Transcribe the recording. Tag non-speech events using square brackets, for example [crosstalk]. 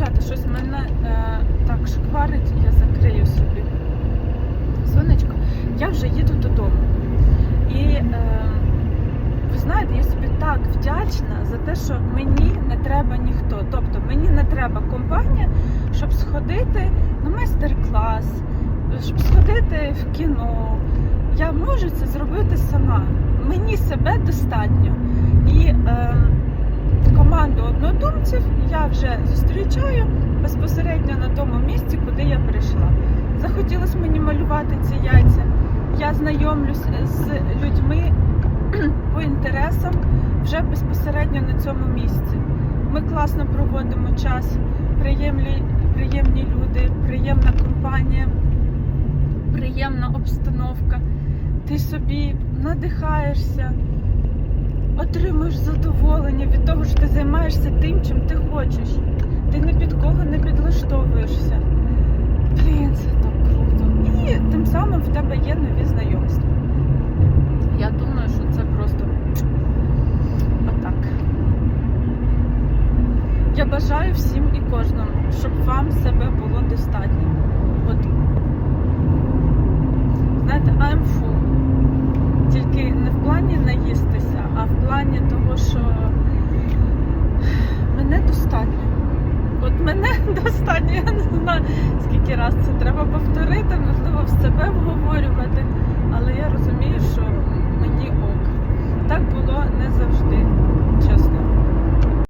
Дівчата, щось мене е, так шкварить, я закрию собі. Сонечко, я вже їду додому. І е, ви знаєте, я собі так вдячна за те, що мені не треба ніхто. Тобто мені не треба компанія, щоб сходити на майстер-клас, щоб сходити в кіно. Я можу це зробити сама. Мені себе достатньо. І е, команду однодумців я вже зустрічаю безпосередньо на тому місці, куди я прийшла. Захотілося мені малювати ці яйця. Я знайомлюсь з людьми [clears throat] по інтересам вже безпосередньо на цьому місці. Ми класно проводимо час, приємні, приємні люди, приємна компанія, приємна обстановка. Ти собі надихаєшся, отримуєш задоволення від того, що ти займаєшся тим, чим ти хочеш. Ти ні під кого не підлаштовуєшся. Блін, це так круто. І тим самим в тебе є нові знайомства. Я думаю, що це просто отак. Я бажаю всім і кожному, щоб вам себе було достатньо. От знаєте, I'm full. Тільки не в плані наїстися, а в плані того, що мене достатньо. Мене [laughs] достатньо, я не знаю, скільки раз це треба повторити, можливо, в себе вговорювати,